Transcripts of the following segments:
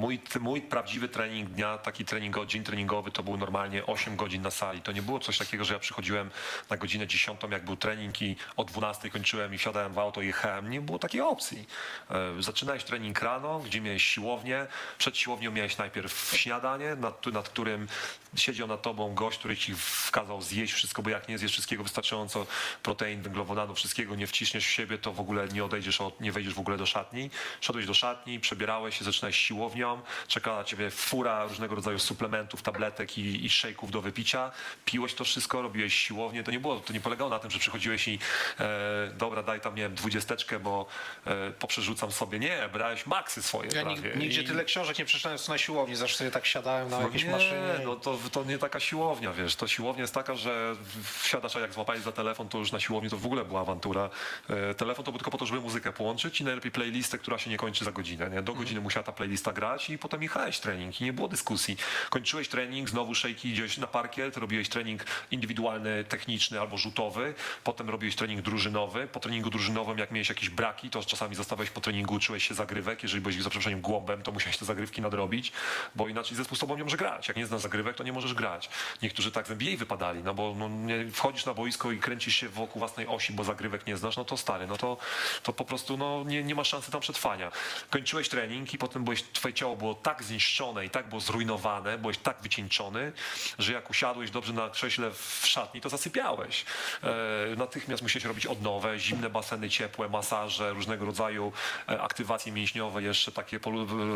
mój, mój prawdziwy trening dnia, taki treningo, dzień treningowy to był normalnie 8 godzin na sali. To nie było coś takiego, że ja przychodziłem na godzinę 10, jak był trening i o 12 kończyłem i wsiadałem w auto i jechałem. Nie było takiej opcji. E, Zaczynałeś trening rano, gdzie miałeś siłownię. Przed siłownią miałeś najpierw śniadanie, nad, nad którym siedział nad tobą gość, który ci wkazał zjeść wszystko, bo jak nie zjesz wszystkiego wystarczająco protein, węglowodanów, wszystkiego nie wciśniesz w siebie, to w ogóle nie odejdziesz, od, nie wejdziesz w ogóle do szatni. Szedłeś do szatni, przebierałeś się, zaczynałeś siłownią, czekała na ciebie fura różnego rodzaju suplementów, tabletek i, i szejków do wypicia. Piłeś to wszystko, robiłeś siłownię. To nie było, to nie polegało na tym, że przychodziłeś i e, dobra, daj tam, nie wiem, dwudziesteczkę, bo e, poprzerzucam sobie. Nie, brałeś maksy swoje Ja prawie. nig- nigdzie I- tyle książek nie przeczytałem co na siłowni, zawsze sobie tak siadałem na no jakiejś nie, maszynie. no to, to nie taka siłownia, wiesz. To siłownia jest taka, że wsiadasz, a jak złapałeś za telefon, to już na siłowni to w ogóle była awantura. E, telefon to był tylko po to, żeby muzykę połączyć i najlepiej playlistę, która się nie kończy za godzinę. Nie? Do godziny musiała ta playlista grać i potem jechałeś trening i nie było dyskusji. Kończyłeś trening, znowu szejki, idziesz na parkiet, robiłeś trening indywidualny, techniczny albo rzutowy, potem robiłeś trening drużynowy. Po treningu drużynowym, jak miałeś jakieś braki, to czasami zostawałeś po treningu, uczyłeś się zagrywek. Jeżeli byłeś za przeproszeniem głąbem, to musiałeś te zagrywki nadrobić, bo inaczej zespół z tobą nie może grać. Jak nie znasz zagrywek, to nie możesz grać. Niektórzy tak z NBA wypadali, no bo no, nie, wchodzisz na boisko i kręcisz się wokół własnej osi, bo zagrywek nie znasz, no to stary, no to, to po prostu no, nie, nie masz szansy tam przetrwania. Kończyłeś trening i potem byłeś, twoje ciało było tak zniszczone i tak było zrujnowane, byłeś tak wycieńczony, że jak usiadłeś dobrze na krześle w szatni, to zasypiałeś. E, natychmiast musiałeś robić odnowę, zimne baseny ciepłe, masaże, różnego rodzaju e, aktywacje mięśniowe, jeszcze takie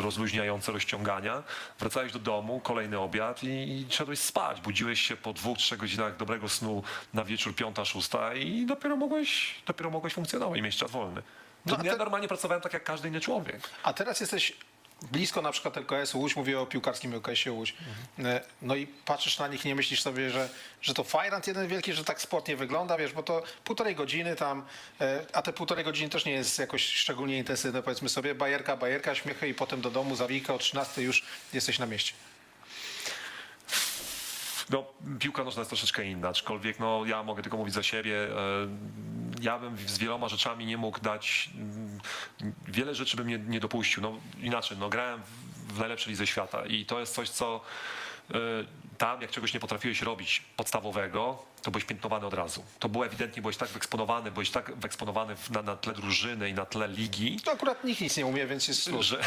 rozluźniające rozciągania. Wracałeś do domu, kolejny obiad i, i szedłeś spać. Budziłeś się po dwóch, trzech godzinach dobrego snu na wieczór piąta, szósta i dopiero mogłeś, dopiero mogłeś funkcjonować i mieć czas wolny. No, ja te- normalnie pracowałem tak jak każdy inny człowiek. A teraz jesteś blisko na przykład LKS-u Łódź, mówię o piłkarskim LKS-ie Łódź. E, No i patrzysz na nich, nie myślisz sobie, że, że to fajrant jeden wielki, że tak sport nie wygląda, wiesz, bo to półtorej godziny tam, e, a te półtorej godziny też nie jest jakoś szczególnie intensywne, powiedzmy sobie, bajerka, bajerka, śmiechy i potem do domu, zawika, o 13 już jesteś na mieście. No, piłka nożna jest troszeczkę inna, aczkolwiek no, ja mogę tylko mówić za siebie. Ja bym z wieloma rzeczami nie mógł dać, mm, wiele rzeczy bym nie, nie dopuścił. No, inaczej, no, grałem w- najlepszej lidze świata i to jest coś, co tam, jak czegoś nie potrafiłeś robić podstawowego, to byłeś piętnowany od razu. To było ewidentnie, byłeś tak wyeksponowany, byłeś tak wyeksponowany na, na tle drużyny i na tle ligi, To akurat nikt nic nie umie, więc jest że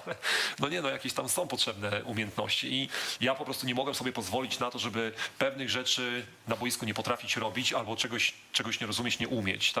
no nie no, jakieś tam są potrzebne umiejętności i ja po prostu nie mogłem sobie pozwolić na to, żeby pewnych rzeczy na boisku nie potrafić robić albo czegoś, czegoś nie rozumieć, nie umieć, tak?